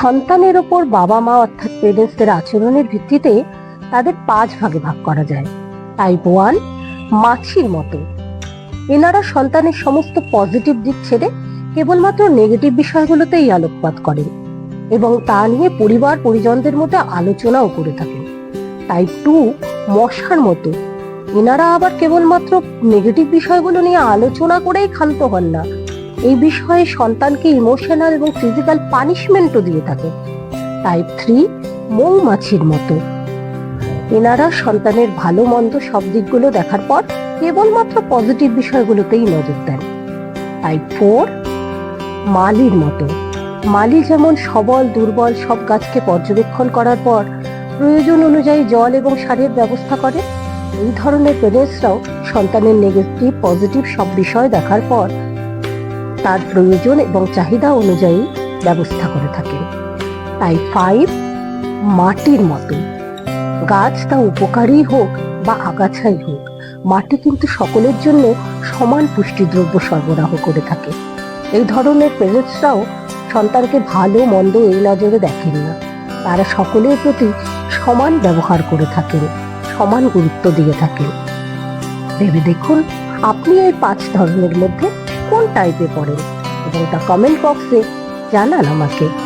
সন্তানের ওপর বাবা মা অর্থাৎ পেরেন্টসদের আচরণের ভিত্তিতে তাদের পাঁচ ভাগে ভাগ করা যায়। টাইপ ওয়ান মাছির মতো। এনারা সন্তানের সমস্ত পজিটিভ দিক ছেড়ে কেবলমাত্র নেগেটিভ বিষয়গুলোতেই আলোকপাত করেন এবং তা নিয়ে পরিবার পরিজনদের মধ্যে আলোচনাও করে থাকেন। টাইপ টু মশার মতো। এনারা আবার কেবলমাত্র নেগেটিভ বিষয়গুলো নিয়ে আলোচনা করেই ক্ষান্ত হন না। এই বিষয়ে সন্তানকে ইমোশনাল এবং ফিজিক্যাল পানিশমেন্টও দিয়ে থাকে। টাইপ থ্রি মৌমাছির মতো। এনারা সন্তানের ভালো মন্দ সব দিকগুলো দেখার পর কেবলমাত্র পজিটিভ বিষয়গুলোতেই নজর দেন। টাইপ ফোর মালির মতো। মালি যেমন সবল, দুর্বল, সব গাছকে পর্যবেক্ষণ করার পর প্রয়োজন অনুযায়ী জল এবং সারের ব্যবস্থা করে, এই ধরনের পেরেন্টসরাও সন্তানের নেগেটিভ পজিটিভ সব বিষয় দেখার পর তার প্রয়োজন এবং চাহিদা অনুযায়ী ব্যবস্থা করে থাকেন তাই ফাইভ মাটির মতো। গাছ তা উপকারী হোক বা আগাছাই হোক, মাটি কিন্তু সকলের জন্য সমান পুষ্টিদ্রব্য সরবরাহ করে থাকে। এই ধরনের পেরেন্টসরাও সন্তানকে ভালো, মন্দ এই নজরে দেখেন না। তারা সকলের প্রতি সমান ব্যবহার করে থাকেন, সমান গুরুত্ব দিয়ে থাকেন। ভেবে দেখুন আপনি এই পাঁচ ধরনের মধ্যে কোন টাইপে পড়েন? এবং তা কমেন্ট বক্সে জানান আমাকে।